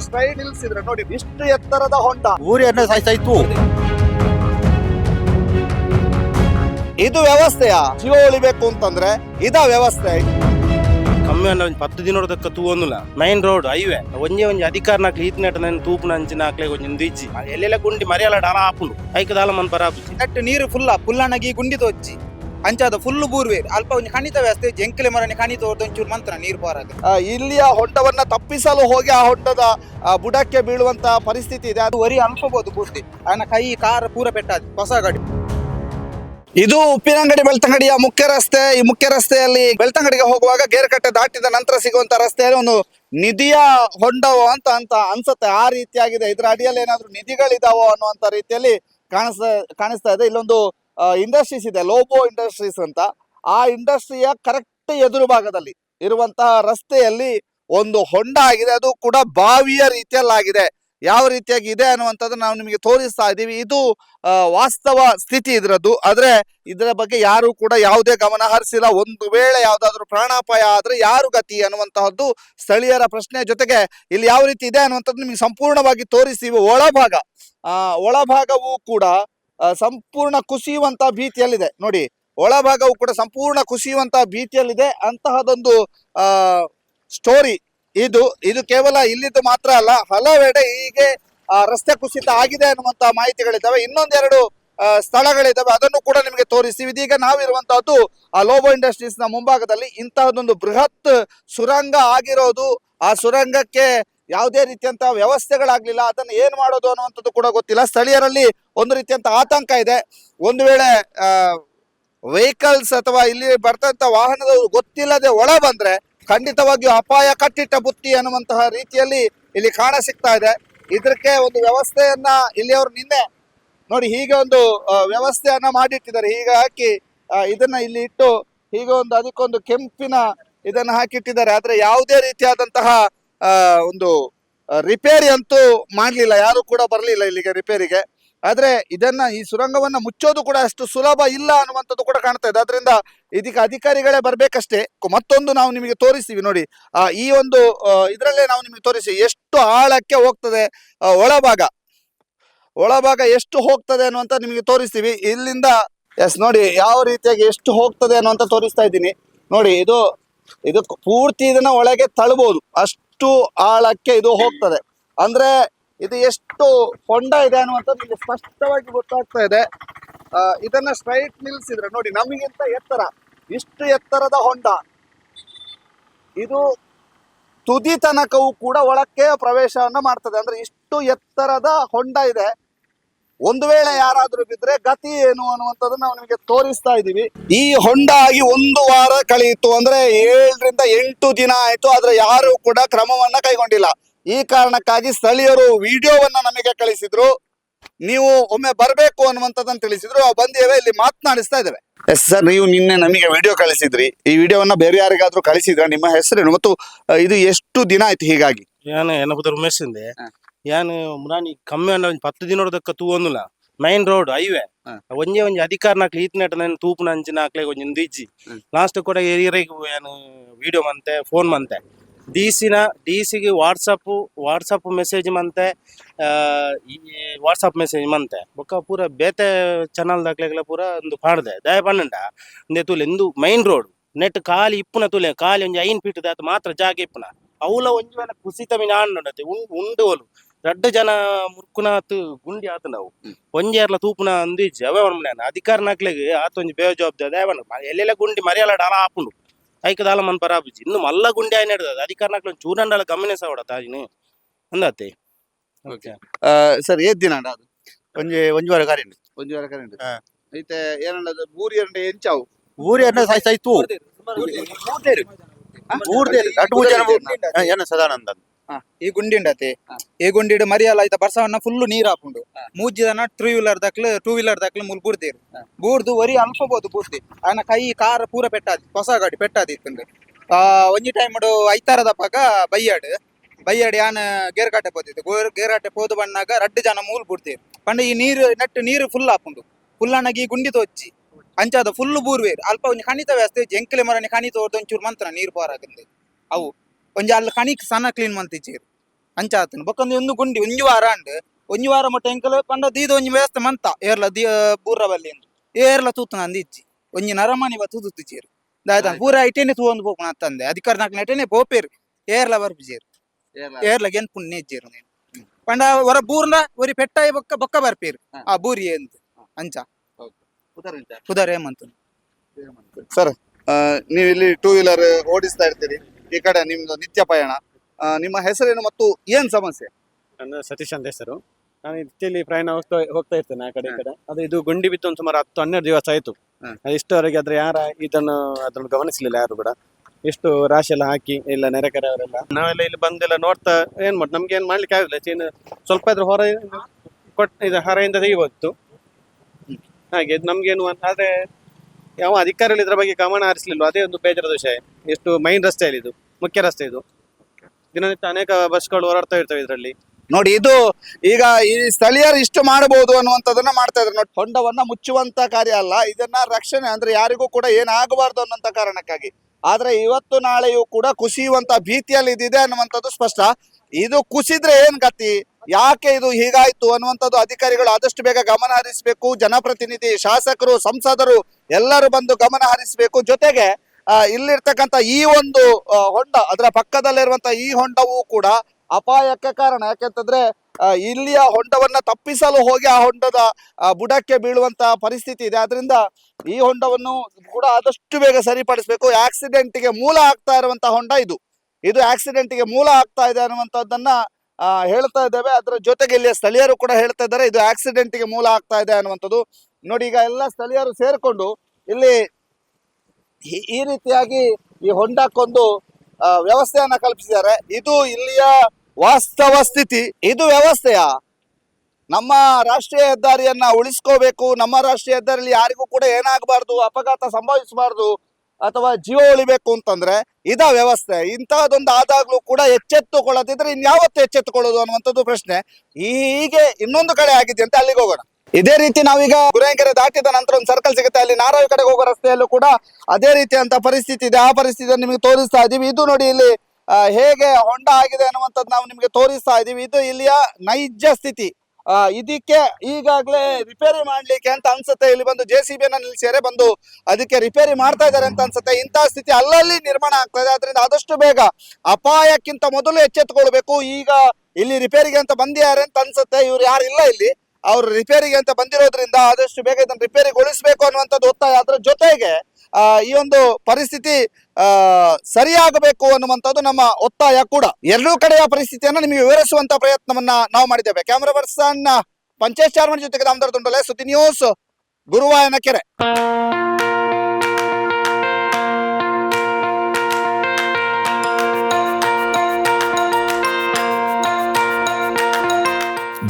Straight ನಿಲ್ಸಿದ್ರೆ ನೋಡಿ ಇಷ್ಟು ಎತ್ತರದ ಹೊಂಡ ಊರಿಯನ್ನ ಸಾಯ್ತಾಯ್ತು ಇದು ವ್ಯವಸ್ಥೆಯ ಜೀವ ಉಳಿಬೇಕು ಅಂತಂದ್ರೆ ಇದ ವ್ಯವಸ್ಥೆ. ಕಮ್ಮಿ ಅನ್ನ ಒಂಜಿ ಪತ್ತು ದಿನದಕ್ಕ ತೂವೊಂದುಲ ಮೈನ್ ರೋಡ್ ಹೈವೇ ಒಂಜೆ ಒಂಜಿ ಅಧಿಕಾರ ನಾಕ್ಲಿ ಈತ್ ನೆಟ ನಾನು ತೂಪು ನಂಚಿನ ನಾಕ್ಲೆ ಒಂಜಿ ದಿಜ್ಜಿ ಎಲ್ಲೆಲ್ಲ ಗುಂಡಿ ಮರೆಯಲ್ಲ ಡಾಲ ಆಪುಂಡು ಐಕ ದಾಲ ಮನ್ ಬರಾಪುಜಿ ನೆಟ್ ನೀರು ಫುಲ್ಲ ಪುಲ್ಲಣಗಿ ಗುಂಡಿ ತೋಚ್ಚಿ ಅಂಚಾದ ಫುಲ್ ಬೂರ್ವೇರ್ ಅಲ್ಪ ಒಂದು ಖಂಡಿತ ವ್ಯವಸ್ಥೆ ಜಂಕಲೆ ಮರನೆ ಖಂಡಿತ ಒಂಚೂರು ಮಂತ್ರ ನೀರು ಬಾರಾಗ ಆ, ಇಲ್ಲಿಯ ಹೊಂಡವನ್ನ ತಪ್ಪಿಸಲು ಹೋಗಿ ಆ ಹೊಂಡದ ಬುಡಕ್ಕೆ ಬೀಳುವಂತ ಪರಿಸ್ಥಿತಿ ಇದೆ. ಅದು ಅದು ವರಿ ಅನ್ಕೋಬಹುದು ಪೂರ್ತಿ. ಅವನ ಕೈ ಕಾರ ಪೂರ ಪೆಟ್ಟಾದ ಹೊಸ ಗಾಡಿ. ಇದು ಉಪ್ಪಿನಂಗಡಿ ಬೆಳ್ತಂಗಡಿಯ ಮುಖ್ಯ ರಸ್ತೆ. ಈ ಮುಖ್ಯ ರಸ್ತೆಯಲ್ಲಿ ಬೆಳ್ತಂಗಡಿಗೆ ಹೋಗುವಾಗ ಗೇರ್ಕಟ್ಟೆ ದಾಟಿದ ನಂತರ ಸಿಗುವಂತ ರಸ್ತೆಯಲ್ಲಿ ಒಂದು ನಿಧಿಯ ಹೊಂಡವೋ ಅಂತ ಅಂತ ಅನ್ಸುತ್ತೆ. ಆ ರೀತಿಯಾಗಿದೆ. ಇದರ ಅಡಿಯಲ್ಲಿ ಏನಾದ್ರು ನಿಧಿಗಳಿದಾವೋ ಅನ್ನುವಂತ ರೀತಿಯಲ್ಲಿ ಕಾಣಿಸ್ತಾ ಕಾಣಿಸ್ತಾ ಇದೆ. ಇಲ್ಲೊಂದು ಇಂಡಸ್ಟ್ರೀಸ್ ಇದೆ ಲೋಬೋ ಇಂಡಸ್ಟ್ರೀಸ್ ಅಂತ. ಆ ಇಂಡಸ್ಟ್ರಿಯ ಕರೆಕ್ಟ್ ಎದುರು ಭಾಗದಲ್ಲಿ ಇರುವಂತಹ ರಸ್ತೆಯಲ್ಲಿ ಒಂದು ಹೊಂಡ ಆಗಿದೆ. ಅದು ಕೂಡ ಬಾವಿಯ ರೀತಿಯಲ್ಲಾಗಿದೆ. ಯಾವ ರೀತಿಯಾಗಿ ಇದೆ ಅನ್ನುವಂಥದ್ದು ನಾವು ನಿಮಗೆ ತೋರಿಸ್ತಾ ಇದ್ದೀವಿ. ಇದು ವಾಸ್ತವ ಸ್ಥಿತಿ ಇದರದ್ದು. ಆದರೆ ಇದರ ಬಗ್ಗೆ ಯಾರು ಕೂಡ ಯಾವುದೇ ಗಮನ ಹರಿಸಿಲ್ಲ. ಒಂದು ವೇಳೆ ಯಾವ್ದಾದ್ರು ಪ್ರಾಣಾಪಾಯ ಆದರೆ ಯಾರು ಗತಿ ಅನ್ನುವಂತಹದ್ದು ಸ್ಥಳೀಯರ ಪ್ರಶ್ನೆ ಜೊತೆಗೆ ಇಲ್ಲಿ ಯಾವ ರೀತಿ ಇದೆ ಅನ್ನುವಂಥದ್ದು ನಿಮಗೆ ಸಂಪೂರ್ಣವಾಗಿ ತೋರಿಸ್ತೀವಿ. ಒಳಭಾಗ, ಆ, ಒಳಭಾಗವೂ ಕೂಡ ಸಂಪೂರ್ಣ ಕುಸಿಯುವಂತಹ ಭೀತಿಯಲ್ಲಿದೆ. ನೋಡಿ, ಒಳಭಾಗವು ಕೂಡ ಸಂಪೂರ್ಣ ಕುಸಿಯುವಂತಹ ಭೀತಿಯಲ್ಲಿದೆ. ಅಂತಹದೊಂದು ಸ್ಟೋರಿ ಇದು. ಇದು ಕೇವಲ ಇಲ್ಲಿದ್ದು ಮಾತ್ರ ಅಲ್ಲ, ಹಲವೆಡೆ ಹೀಗೆ ರಸ್ತೆ ಕುಸಿತ ಆಗಿದೆ ಅನ್ನುವಂತ ಮಾಹಿತಿಗಳಿದ್ದಾವೆ. ಇನ್ನೊಂದೆರಡು ಸ್ಥಳಗಳಿದ್ದಾವೆ. ಅದನ್ನು ಕೂಡ ನಿಮಗೆ ತೋರಿಸ್ತೀವಿ. ಇದೀಗ ನಾವಿರುವಂತಹದ್ದು, ಆ ಲೋಬೋ ಇಂಡಸ್ಟ್ರೀಸ್ನ ಮುಂಭಾಗದಲ್ಲಿ ಇಂತಹದೊಂದು ಬೃಹತ್ ಸುರಂಗ ಆಗಿರೋದು. ಆ ಸುರಂಗಕ್ಕೆ ಯಾವುದೇ ರೀತಿಯಂತ ವ್ಯವಸ್ಥೆಗಳಾಗ್ಲಿಲ್ಲ. ಅದನ್ನು ಏನ್ ಮಾಡೋದು ಅನ್ನುವಂಥದ್ದು ಕೂಡ ಗೊತ್ತಿಲ್ಲ. ಸ್ಥಳೀಯರಲ್ಲಿ ಒಂದು ರೀತಿಯಂತ ಆತಂಕ ಇದೆ. ಒಂದು ವೇಳೆ ವೆಹಿಕಲ್ಸ್ ಅಥವಾ ಇಲ್ಲಿ ಬರ್ತಂತ ವಾಹನದ ಗೊತ್ತಿಲ್ಲದೆ ಒಳ ಬಂದ್ರೆ ಖಂಡಿತವಾಗಿಯೂ ಅಪಾಯ ಕಟ್ಟಿಟ್ಟ ಬುತ್ತಿ ಅನ್ನುವಂತಹ ರೀತಿಯಲ್ಲಿ ಇಲ್ಲಿ ಕಾಣ ಸಿಗ್ತಾ ಇದೆ. ಇದಕ್ಕೆ ಒಂದು ವ್ಯವಸ್ಥೆಯನ್ನ ಇಲ್ಲಿ ಅವರು ನಿನ್ನೆ ನೋಡಿ ಹೀಗೆ ಒಂದು ವ್ಯವಸ್ಥೆಯನ್ನ ಮಾಡಿಟ್ಟಿದ್ದಾರೆ. ಹೀಗೆ ಹಾಕಿ ಇದನ್ನ ಇಲ್ಲಿ ಇಟ್ಟು ಹೀಗೆ ಒಂದು ಅದಕ್ಕೊಂದು ಕೆಂಪಿನ ಇದನ್ನ ಹಾಕಿಟ್ಟಿದ್ದಾರೆ. ಆದ್ರೆ ಯಾವುದೇ ರೀತಿಯಾದಂತಹ ಒಂದು ರಿಪೇರಿ ಅಂತೂ ಮಾಡ್ಲಿಲ್ಲ, ಯಾರು ಕೂಡ ಬರಲಿಲ್ಲ ಇಲ್ಲಿಗೆ ರಿಪೇರಿಗೆ ಆದ್ರೆ ಇದನ್ನ ಈ ಸುರಂಗವನ್ನ ಮುಚ್ಚೋದು ಕೂಡ ಅಷ್ಟು ಸುಲಭ ಇಲ್ಲ ಅನ್ನುವಂಥದ್ದು ಕೂಡ ಕಾಣ್ತಾ ಇದೆ. ಅದರಿಂದ ಇದಕ್ಕೆ ಅಧಿಕಾರಿಗಳೇ ಬರ್ಬೇಕಷ್ಟೇ. ಮತ್ತೊಂದು ನಾವು ನಿಮಗೆ ತೋರಿಸ್ತೀವಿ ನೋಡಿ. ಈ ಒಂದು ಇದರಲ್ಲೇ ನಾವು ನಿಮಗೆ ತೋರಿಸಿ ಎಷ್ಟು ಆಳಕ್ಕೆ ಹೋಗ್ತದೆ ಒಳಭಾಗ. ಒಳಭಾಗ ಎಷ್ಟು ಹೋಗ್ತದೆ ಅನ್ನುವಂತ ನಿಮಗೆ ತೋರಿಸ್ತೀವಿ. ಇಲ್ಲಿಂದ, ಎಸ್, ನೋಡಿ, ಯಾವ ರೀತಿಯಾಗಿ ಎಷ್ಟು ಹೋಗ್ತದೆ ಅನ್ನುವಂತ ತೋರಿಸ್ತಾ ಇದ್ದೀನಿ. ನೋಡಿ, ಇದು ಇದು ಪೂರ್ತಿ ಇದನ್ನ ಒಳಗೆ ತಳ್ಬೋದು. ಅಷ್ಟು ಆಳಕ್ಕೆ ಇದು ಹೋಗ್ತದೆ. ಅಂದ್ರೆ ಇದು ಎಷ್ಟು ಹೊಂಡ ಇದೆ ಅನ್ನುವಂಥದ್ದು ಇಲ್ಲಿ ಸ್ಪಷ್ಟವಾಗಿ ಗೊತ್ತಾಗ್ತಾ ಇದೆ. ಇದನ್ನ ಸ್ಟ್ರೈಟ್ ನಿಲ್ಸಿದ್ರೆ ನೋಡಿ, ನಮಗಿಂತ ಎತ್ತರ, ಇಷ್ಟು ಎತ್ತರದ ಹೊಂಡ. ಇದು ತುದಿ ತನಕವೂ ಕೂಡ ಒಳಕ್ಕೆ ಪ್ರವೇಶವನ್ನ ಮಾಡ್ತದೆ. ಅಂದ್ರೆ ಇಷ್ಟು ಎತ್ತರದ ಹೊಂಡ ಇದೆ. ಒಂದು ವೇಳೆ ಯಾರಾದ್ರೂ ಬಿದ್ರೆ ಗತಿ ಏನು ಅನ್ನುವಂಥದ್ದು ನಾವು ನಿಮಗೆ ತೋರಿಸ್ತಾ ಇದೀವಿ ಈ ಹೊಂಡ ಆಗಿ ಒಂದು ವಾರ ಕಳೆಯಿತು ಅಂದ್ರೆ ಏಳರಿಂದ ಎಂಟು ದಿನ ಆಯ್ತು ಆದ್ರೆ ಯಾರು ಕೂಡ ಕ್ರಮವನ್ನ ಕೈಗೊಂಡಿಲ್ಲ. ಈ ಕಾರಣಕ್ಕಾಗಿ ಸ್ಥಳೀಯರು ವಿಡಿಯೋವನ್ನ ನಮಗೆ ಕಳಿಸಿದ್ರು. ನೀವು ಒಮ್ಮೆ ಬರಬೇಕು ಅನ್ನುವಂಥದ್ದನ್ನು ತಿಳಿಸಿದ್ರು. ನಾವು ಬಂದಿವೆ ಇಲ್ಲಿ ಮಾತನಾಡಿಸ್ತಾ ಇದ್ದೇವೆ. ಎಸ್ ಸರ್ ನೀವು ನಿನ್ನೆ ನಮಗೆ ವಿಡಿಯೋ ಕಳಿಸಿದ್ರಿ. ಈ ವಿಡಿಯೋವನ್ನ ಬೇರೆ ಯಾರಿಗಾದ್ರೂ ಕಳಿಸಿದ್ರ? ನಿಮ್ಮ ಹೆಸರೇನು? ಮತ್ತು ಇದು ಎಷ್ಟು ದಿನ ಆಯ್ತು ಹೀಗಾಗಿ? ನಾನು ಏನಪ್ಪದ ಉಮೇಶಿಂದೆ ಯಾನ್ ಮುರಾನಿ ಕಮ್ಮಿ ಅನ್ನ ಒಂಜಿ ಪತ್ತು ದಿನೋಡದಕ್ಕ ತೂವೊಂದುಲ್ಲ ಮೈನ್ ರೋಡ್ ಹೈವೇ ಒಂದೇ ಒಂದು ಒಂಜಿ ಅಧಿಕಾರ ನಾಕ್ಲಿ ಈತ್ ನೆಟ್ಟ ನಾನು ತೂಪು ನಂಚಿನ ನಾಕ್ಲೆ ಒಂಜಿ ದೀಜಿ. ಲಾಸ್ಟ್ ಕೂಡ ಏರಿಯರಿಗೆ ಏನು ವಿಡಿಯೋ ಮಂತೆ ಫೋನ್ ಮಂತೆ. ಡಿ ಸಿನ ಡಿ ಸಿಗೆ ವಾಟ್ಸಪ್ ವಾಟ್ಸಪ್ ಮೆಸೇಜ್ ಮಂತೆ ಈ ವಾಟ್ಸಪ್ ಮೆಸೇಜ್ ಮಂತೆ. ಬೊಕ್ಕ ಪೂರ ಬೇತೆ ಚಾನಲ್ ದಾಖಲೆಗಳ ಪೂರ ಒಂದು ಪಾಡ್ದೆ. ದಯ ಪಂಡ ಇಂದೆ ತೂಲೆ ಇಂದು ಮೈನ್ ರೋಡ್ ನೆಟ್ ಕಾಲಿ ಇಪ್ಪುನ ತೂಲೆ ಕಾಲಿ ಒಂಜಿ ಐನ್ ಫೀಟ್ ದಾತ ಮಾತ್ರ ಜಾಗ ಇಪ್ಪುನ. ಅವಲ ಒಂಜಿ ವೇಳೆ ಕುಸಿತ ಮೀನು ಆಡ್ ನೋಡತ್ತೆ ಉಂಡು ಓಲು ರಡ್ಡ್ ಜನ ಮುರ್ಕುನಾತ್ ಗುಂಡಿ ಆತ ನಾವು. ಒಂಜೇರ್ಲ ತೂಪುನ ಅಂದಿಜ್ಜಿ ಅವೇ ಮನೆ ಅಧಿಕಾರ ನಾಕ್ಲೆಗ್ ಆತ ಒಂಜಿ ಬೇಜವಾಬ್ದಾರಿ. ದೇವನ ಎಲ್ಲೆಲ್ಲ ಗುಂಡಿ ಮರ್ಯಾಲ ಡಾಲ ಆಪುಂಡು ಐಕ ದಾಲ ಮನ್ ಬರಾಬುಜಿ ಇನ್ನು ಮಲ್ಲ ಗುಂಡಿ ಆಯ್ನ ಹಿಡ್ದದ ಅಧಿಕಾರ ನಾಕ್ಲ ಚೂರಂಡಲ ಗಮನ ಸಾವಡ ತಾಜಿನಿ. ಅಂದಾತೆ. ಸರ್ ಏತ್ ದಿನ ಅದು ಒಂಜಿ ಒಂಜಿ ವಾರ ಕಾರ್ಯ ಒಂದು ವಾರ ಕರೆಂಟ್. ಐತೆ ಏನಲ್ಲ ಬೂರಿ ಎರಡು ಎಂಚಾವು ಊರಿಯನ್ನ ಸಾಯ್ಸಾಯ್ತು ಊರ್ದೆ ಅಟ್ಟು ಜನ ಏನ ಸದಾನಂದ ಈ ಗುಂಡಿಂಡತೆ. ಈ ಗುಂಡಿ ಮರಿಯಲ್ಲ ಐತ ಬರ್ಸವನ್ನ ಫುಲ್ ನೀರ್ ಹಾಕೊಂಡು ಮೂಜಿದನ ತ್ರೀ ವೀಲರ್ ದಕ್ಲು ಟೂ ವೀಲರ್ ದಕ್ಲು ಮುಲ್ ಬುಡ್ದೇರು ಹಾ. ಬೂರ್ದು ವರಿ ಅನ್ಕೋಬಹುದು ಪೂರ್ತಿ ಆನ ಕೈ ಕಾರ್ ಪೂರ ಪೆಟ್ಟಾದಿ ಹೊಸ ಗಾಡಿ ಪೆಟ್ಟಾದಿತ್ತು ಆ ಒಂಜಿ ಟೈಮ್ ಐತಾರದ ಪಕ ಬೈಯಾಡ್. ಬೈಯಾಡ್ ಯಾನ ಗೇರ್ಕಾಟೆ ಪೋತಿತ್ತು ಗೋರ್ ಗೇರ್ಕಾಟೆ ಪೋದು ಬಣ್ಣಾಗ ರಡ್ಡು ಜನ ಮೂಲ್ ಬುಡ್ತೇರು ಪಂಡ ಈ ನೀರು ನೆಟ್ಟು ನೀರು ಫುಲ್ ಹಾಕೊಂಡು ಫುಲ್ ಈ ಗುಂಡಿ ತೋಚ್ಚಿ ಅಂಚಾದ ಫುಲ್ ಬೂರ್ವೇರು ಅಲ್ಪ ಒಂಜಿ ಖಂಡಿತ ವ್ಯವಸ್ಥೆ ಜಂಕಲೆ ಮರನಿ ಖಂಡಿತ ಒಂಚೂರು ಮಂತ್ರ ನೀರು ಪಾರಾಗಂದು ಅವು. ಒಂಜಿ ಅಲ್ಲಿ ಕಣಿಕ್ ಸಣ್ಣ ಕ್ಲೀನ್ ಮಂತಿಚ್ಚೇರು ಅಂಚ ಆತನ ಬೊಕ್ಕೊಂದು ಒಂದು ಗುಂಡಿ ಒಂಜಿ ವಾರ ಅಂಡ್ ಒಂಜಿ ವಾರ ಮಟ್ಟ ಎಂಕಲ್ ಪಂಡ ದೀದ ಒಂಜಿ ವ್ಯವಸ್ಥೆ ಮಂತ. ಏರ್ಲ ದಿ ಬೂರ ಬಲ್ಲಿ ಏರ್ಲ ತೂತು ನಂದು ಇಜ್ಜಿ. ಒಂಜಿ ನರಮನಿ ಬತ್ತು ತುತ್ತಿಚೇರು ದಾಯ್ತ ಪೂರ ಐಟೇನೆ ತೂವೊಂದು ಪೋಪುನ ಅಂತಂದೆ ಅಧಿಕಾರ ನಾಲ್ಕು ಐಟೇನೆ ಪೋಪೇರು ಏರ್ಲ ಬರ್ಪಿಜೇರು ಏರ್ಲ. ಗೆನ್ ಪುಣ್ಯ ಇಜ್ಜೇರು ನೀನು. ಪಂಡ ಹೊರ ಬೂರ್ನ ಒರಿ ಪೆಟ್ಟಾಯಿ ಬೊಕ್ಕ ಬೊಕ್ಕ ಬರ್ಪೇರು. ಆ ಬೂರಿ ಅಂತ ಅಂಚ. ಪುದರ್ ಏಮಂತ ಸರ್ ನೀವು ಇಲ್ಲಿ ಟೂ ವೀಲರ್ ಓಡಿಸ್ತಾ ಇರ್ತೀರಿ. ಈ ಕಡೆ ನಿಮ್ದು ನಿತ್ಯ ಪಯಣ. ಆ, ನಿಮ್ಮ ಹೆಸರೇನು ಮತ್ತು ಏನ್ ಸಮಸ್ಯೆ? ನನ್ನ ಸತೀಶ್ ಅಂತ ಹೆಸರು. ನಾನು ಇತ್ತೀಲಿ ಪ್ರಯಾಣ ಹೋಗ್ತಾ ಹೋಗ್ತಾ ಇರ್ತೇನೆ ಆ ಕಡೆ ಈ ಕಡೆ. ಅದು ಇದು ಗುಂಡಿ ಬಿತ್ತು ಒಂದು ಸುಮಾರು ಹತ್ತು ಹನ್ನೆರಡು ದಿವಸ ಆಯ್ತು. ಅದು ಇಷ್ಟವರೆಗೆ ಆದ್ರೆ ಯಾರ ಇದನ್ನು ಅದನ್ನು ಗಮನಿಸಲಿಲ್ಲ ಯಾರು ಕೂಡ. ಇಷ್ಟು ರಾಶಿ ಎಲ್ಲ ಹಾಕಿ ಇಲ್ಲ ನೆರೆಕರೆ ಅವರೆಲ್ಲ. ನಾವೆಲ್ಲ ಇಲ್ಲಿ ಬಂದೆಲ್ಲ ನೋಡ್ತಾ ಏನ್ ಮಾಡಿ ನಮ್ಗೆ ಏನ್ ಮಾಡ್ಲಿಕ್ಕೆ ಆಗಿಲ್ಲ ಚೀನ ಸ್ವಲ್ಪ ಇದ್ರ ಹೊರ ಕೊಟ್ ಇದು ಹೊರೆಯಿಂದ ತೆಗಿಬೋದಿತ್ತು ಹಾಗೆ ಇದು ನಮ್ಗೇನು ಆದ್ರೆ ಯಾವ ಅಧಿಕಾರಿಗಳು ಇದರ ಬಗ್ಗೆ ಗಮನ ಹರಿಸಲಿಲ್ಲ ಅದೇ ಒಂದು ಬೇಜಾರದ ವಿಷಯ ಎಷ್ಟು ಮೈನ್ ರಸ್ತೆಯಲ್ಲಿ ಇದು. ಮುಖ್ಯ ರಸ್ತೆ ಇದು. ದಿನನಿತ್ಯ ಅನೇಕ ಬಸ್ಗಳು ಓಡಾಡ್ತಾ ಇರ್ತವೆ ಇದರಲ್ಲಿ. ನೋಡಿ, ಇದು ಈಗ ಈ ಸ್ಥಳೀಯರು ಇಷ್ಟು ಮಾಡಬಹುದು ಅನ್ನುವಂಥದ್ದನ್ನ ಮಾಡ್ತಾ ಇದ್ರು. ನೋಡಿ ಹೊಂಡವನ್ನ ಮುಚ್ಚುವಂತ ಕಾರ್ಯ ಅಲ್ಲ. ಇದನ್ನ ರಕ್ಷಣೆ ಅಂದ್ರೆ ಯಾರಿಗೂ ಕೂಡ ಏನಾಗಬಾರ್ದು ಅನ್ನೋಂಥ ಕಾರಣಕ್ಕಾಗಿ. ಆದ್ರೆ ಇವತ್ತು ನಾಳೆಯೂ ಕೂಡ ಕುಸಿಯುವಂತ ಭೀತಿಯಲ್ಲಿ ಇದಿದೆ ಅನ್ನುವಂಥದ್ದು ಸ್ಪಷ್ಟ. ಇದು ಕುಸಿದ್ರೆ ಏನ್ ಗತಿ? ಯಾಕೆ ಇದು ಹೀಗಾಯ್ತು ಅನ್ನುವಂಥದ್ದು ಅಧಿಕಾರಿಗಳು ಆದಷ್ಟು ಬೇಗ ಗಮನ ಹರಿಸಬೇಕು. ಜನಪ್ರತಿನಿಧಿ, ಶಾಸಕರು, ಸಂಸದರು ಎಲ್ಲರೂ ಬಂದು ಗಮನ ಹರಿಸಬೇಕು. ಜೊತೆಗೆ ಇಲ್ಲಿರ್ತಕ್ಕಂಥ ಈ ಒಂದು ಹೊಂಡ, ಅದರ ಪಕ್ಕದಲ್ಲಿರುವಂತ ಈ ಹೊಂಡವು ಕೂಡ ಅಪಾಯಕ್ಕೆ ಕಾರಣ. ಯಾಕೆಂತಂದ್ರೆ ಇಲ್ಲಿಯ ಹೊಂಡವನ್ನ ತಪ್ಪಿಸಲು ಹೋಗಿ ಆ ಹೊಂಡದ ಬುಡಕ್ಕೆ ಬೀಳುವಂತ ಪರಿಸ್ಥಿತಿ ಇದೆ. ಆದ್ರಿಂದ ಈ ಹೊಂಡವನ್ನು ಕೂಡ ಆದಷ್ಟು ಬೇಗ ಸರಿಪಡಿಸಬೇಕು. ಆಕ್ಸಿಡೆಂಟ್ಗೆ ಮೂಲ ಆಗ್ತಾ ಇರುವಂತ ಹೊಂಡ ಇದು. ಇದು ಆಕ್ಸಿಡೆಂಟ್ಗೆ ಮೂಲ ಆಗ್ತಾ ಇದೆ ಅನ್ನುವಂಥದ್ದನ್ನ ಹೇಳ್ತಾ ಇದ್ದೇವೆ. ಅದರ ಜೊತೆಗೆ ಇಲ್ಲಿಯ ಸ್ಥಳೀಯರು ಕೂಡ ಹೇಳ್ತಾ ಇದ್ದಾರೆ. ಇದು ಆಕ್ಸಿಡೆಂಟ್ಗೆ ಮೂಲ ಆಗ್ತಾ ಇದೆ ಅನ್ನುವಂಥದ್ದು. ನೋಡಿ, ಈಗ ಎಲ್ಲ ಸ್ಥಳೀಯರು ಸೇರಿಕೊಂಡು ಇಲ್ಲಿ ಈ- ರೀತಿಯಾಗಿ ಈ ಹೊಂಡಕ್ಕೊಂದು ವ್ಯವಸ್ಥೆಯನ್ನ ಕಲ್ಪಿಸಿದ್ದಾರೆ. ಇದು ಇಲ್ಲಿಯ ವಾಸ್ತವ ಸ್ಥಿತಿ. ಇದು ವ್ಯವಸ್ಥೆಯ? ನಮ್ಮ ರಾಷ್ಟ್ರೀಯ ಹೆದ್ದಾರಿಯನ್ನ ಉಳಿಸ್ಕೋಬೇಕು. ನಮ್ಮ ರಾಷ್ಟ್ರೀಯ ಹೆದ್ದಾರಿಯಲ್ಲಿ ಯಾರಿಗೂ ಕೂಡ ಏನಾಗಬಾರ್ದು, ಅಪಘಾತ ಸಂಭವಿಸಬಾರ್ದು ಅಥವಾ ಜೀವ ಉಳಿಬೇಕು ಅಂತಂದ್ರೆ ಇದ ವ್ಯವಸ್ಥೆ. ಇಂತಹದೊಂದು ಆದಾಗ್ಲೂ ಕೂಡ ಎಚ್ಚೆತ್ತುಕೊಳ್ಳದಿದ್ರೆ ಇನ್ಯಾವತ್ತು ಎಚ್ಚೆತ್ತುಕೊಳ್ಳೋದು ಅನ್ನುವಂಥದ್ದು ಪ್ರಶ್ನೆ. ಹೀಗೆ ಇನ್ನೊಂದು ಕಡೆ ಆಗಿದೆ ಅಂತ ಅಲ್ಲಿಗೆ ಹೋಗೋಣ. ಇದೇ ರೀತಿ ನಾವೀಗ ಗುರೇಂಕೆರೆ ದಾಟಿದ ನಂತರ ಒಂದು ಸರ್ಕಲ್ ಸಿಗುತ್ತೆ. ಅಲ್ಲಿ ನಾರಾಯ ಕಡೆಗೆ ಹೋಗೋ ರಸ್ತೆಯಲ್ಲೂ ಕೂಡ ಅದೇ ರೀತಿಯಂತ ಪರಿಸ್ಥಿತಿ ಇದೆ. ಆ ಪರಿಸ್ಥಿತಿಯನ್ನು ನಿಮಗೆ ತೋರಿಸ್ತಾ ಇದೀವಿ ಇದು ನೋಡಿ ಇಲ್ಲಿ ಹೇಗೆ ಹೊಂಡ ಆಗಿದೆ ಅನ್ನುವಂಥದ್ದು ನಾವು ನಿಮಗೆ ತೋರಿಸ್ತಾ ಇದೀವಿ ಇದು ಇಲ್ಲಿಯ ನೈಜ ಸ್ಥಿತಿ. ಇದಕ್ಕೆ ಈಗಾಗಲೇ ರಿಪೇರಿ ಮಾಡ್ಲಿಕ್ಕೆ ಅಂತ ಅನ್ಸುತ್ತೆ. ಇಲ್ಲಿ ಬಂದು ಜೆ ಸಿ ಬಿ ನಿಲ್ಸಿಯರೆ ಬಂದು ಅದಕ್ಕೆ ರಿಪೇರಿ ಮಾಡ್ತಾ ಇದ್ದಾರೆ ಅಂತ ಅನ್ಸುತ್ತೆ. ಇಂತಹ ಸ್ಥಿತಿ ಅಲ್ಲಲ್ಲಿ ನಿರ್ಮಾಣ ಆಗ್ತಾ ಇದೆ. ಅದರಿಂದ ಆದಷ್ಟು ಬೇಗ ಅಪಾಯಕ್ಕಿಂತ ಮೊದಲು ಎಚ್ಚೆತ್ತುಕೊಳ್ಬೇಕು. ಈಗ ಇಲ್ಲಿ ರಿಪೇರಿಗೆ ಅಂತ ಬಂದಿದ್ದಾರೆ ಅಂತ ಅನ್ಸುತ್ತೆ. ಇವ್ರು ಯಾರು ಇಲ್ಲ ಇಲ್ಲಿ. ಅವ್ರು ರಿಪೇರಿಗೆ ಅಂತ ಬಂದಿರೋದ್ರಿಂದ ಆದಷ್ಟು ಬೇಗ ಇದನ್ನು ರಿಪೇರಿಗೊಳಿಸಬೇಕು ಅನ್ನುವಂಥದ್ದು ಒತ್ತಾಯ. ಅದರ ಜೊತೆಗೆ ಈ ಒಂದು ಪರಿಸ್ಥಿತಿ ಸರಿಯಾಗಬೇಕು ಅನ್ನುವಂಥದ್ದು ನಮ್ಮ ಒತ್ತಾಯ ಕೂಡ. ಎರಡೂ ಕಡೆಯ ಪರಿಸ್ಥಿತಿಯನ್ನು ನಿಮಗೆ ವಿವರಿಸುವಂತ ಪ್ರಯತ್ನವನ್ನ ನಾವು ಮಾಡಿದ್ದೇವೆ. ಕ್ಯಾಮರಾ ಪರ್ಸನ್ ಪಂಚೇಶ್ ಚಾರ್ಮಣಿ ಜೊತೆಗೆ ದಾಮೋದರ ತುಂಡಲೆ, ಸುದ್ದಿ ನ್ಯೂಸ್ ಗುರುವಾಯನ ಕೆರೆ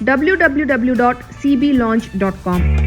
www.cblaunch.com.